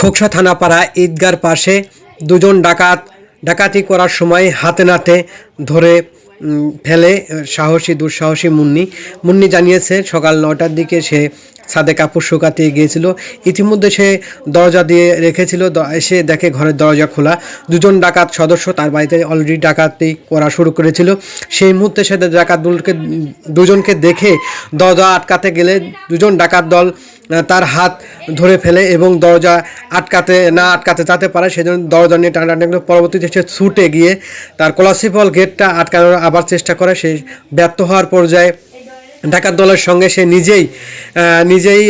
খোকসা থানাপাড়া ঈদগার পাশে দুজন ডাকাত, ডাকাতি করার সময় হাতে নাতে ধরে ফেলে সাহসী, দুঃসাহসী মুন্নি। মুন্নি জানিয়েছে, সকাল নটার দিকে সে ছাদে কাপড় শুকাতে গিয়েছিল। ইতিমধ্যে সে দরজা দিয়ে রেখেছিল এসে দেখে ঘরের দরজা খোলা। দুজন ডাকাত সদস্য তার বাড়িতে অলরেডি ডাকাতি করা শুরু করেছিল। সেই মুহূর্তে সে ডাকাত দলকে, দুজনকে দেখে দরজা আটকাতে গেলে দুজন ডাকাত দল তার হাত ধরে ফেলে এবং দরজা আটকাতে না আটকাতে যাতে পারে, সেজন্য দরজা নিয়ে টানাটানি করে পরবর্তীতে সে ছুটে গিয়ে তার কলাসিফল গেটটা আটকানোর আবার চেষ্টা করে, সে ব্যর্থ হওয়ার পর্যায়ে ডাকাত দলের সঙ্গে সে নিজেই নিজেই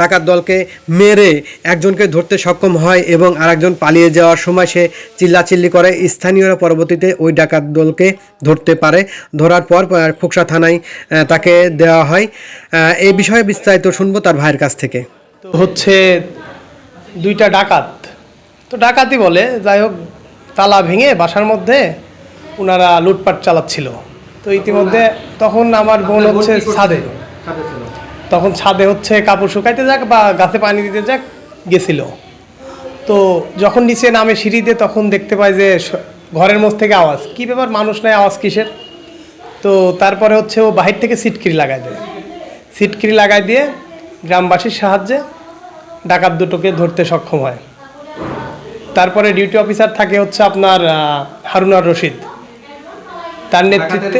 ডাকাত দলকে মেরে একজনকে ধরতে সক্ষম হয় এবং আরেকজন পালিয়ে যাওয়ার সময় সে চিল্লাচিল্লি করে। স্থানীয়রা পরবর্তীতে ওই ডাকাত দলকে ধরতে পারে। ধরার পর খোকসা থানায় তাকে দেওয়া হয়। এই বিষয়ে বিস্তারিত শুনব তার ভাইয়ের কাছ থেকে। তো হচ্ছে দুইটা ডাকাত। তো ডাকাতি বলে যাই হোক তালা ভেঙে বাসার মধ্যে ওনারা লুটপাট চালাচ্ছিল। তো ইতিমধ্যে তখন আমার বোন হচ্ছে ছাদে তখন ছাদে হচ্ছে কাপড় শুকাইতে যাক বা গাছে পানি দিতে যাক গেছিল। তো যখন নিচে নামে সিঁড়িতে তখন দেখতে পাই যে ঘরের মধ্যে থেকে আওয়াজ। কি ব্যাপার মানুষ নাই আওয়াজ কিসের? তো তারপরে হচ্ছে ও বাহির থেকে সিটকিরি লাগাই দেয়। সিটকিরি লাগাই দিয়ে গ্রামবাসীর সাহায্যে ডাকাত দুটোকে ধরতে সক্ষম হয়। তারপরে ডিউটি অফিসার থাকে হচ্ছে আপনার হারুনার রশিদ। তার নেতৃত্বে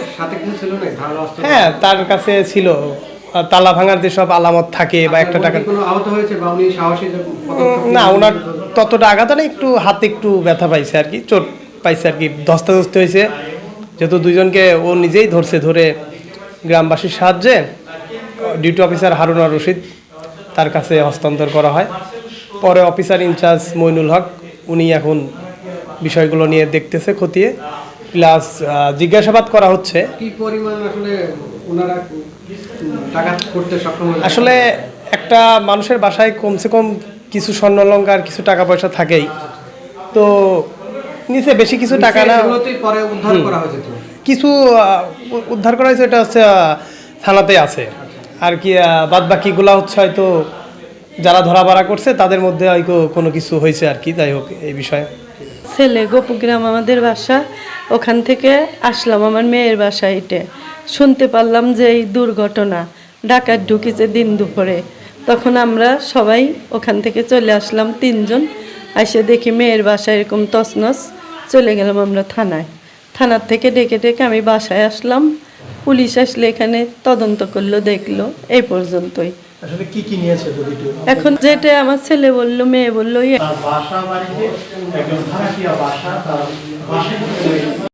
হ্যাঁ তার কাছে ছিল। তালা ভাঙার যেসব আলামত থাকে বা একটা টাকা না ওনার ততটা আঘাত না একটু হাতে একটু ব্যথা পাইছে আর কি চোট পাইছে আর কি ধস্তাধস্তি হয়েছে। যেহেতু দুইজনকে ও নিজেই ধরছে ধরে গ্রামবাসীর সাহায্যে ডিউটি অফিসার হারুনা রশিদ তার কাছে হস্তান্তর করা হয়। পরে অফিসার ইনচার্জ মইনুল হক উনি এখন বিষয়গুলো নিয়ে দেখতেছে খতিয়ে। প্লাস জিজ্ঞাসাবাদ করা হচ্ছে। কি পরিমাণ আসলে ওনারা টাকা করতে সক্ষম আসলে একটা মানুষের বাসায় কমসে কম কিছু স্বর্ণ অলংকার কিছু টাকা পয়সা থাকেই। তো নিচে বেশি কিছু টাকা না পরে উদ্ধার করা হয়েছে কিছু উদ্ধার করা হয়েছে এটা হচ্ছে থানাতে আছে। আর কি বাদ বাকিগুলা হচ্ছে হয়তো যারা ধরা করছে তাদের মধ্যে হয়তো কোনো কিছু হয়েছে আর কি যাই হোক এই বিষয়ে। ছেলে গোপুগ্রাম আমাদের বাসা। ওখান থেকে আসলাম আমার মেয়ের বাসা এটে শুনতে পারলাম যে এই দুর্ঘটনা, ডাকাত ঢুকিছে দিন দুপুরে। তখন আমরা সবাই ওখান থেকে চলে আসলাম তিনজন। এসে দেখি মেয়ের বাসা এরকম তছনছ, চলে গেলাম আমরা থানায়। থানার থেকে ডেকে ডেকে আমি বাসায় আসলাম। পুলিশ আসলে এখানে তদন্ত করল, দেখল, এই পর্যন্তই। আসলে কি কি নিয়েছে এখন যেটা আমার ছেলে বলল মেয়ে বলল বাসা বাড়িতে একজন ভাড়াটিয়া বাসা তার বাসায়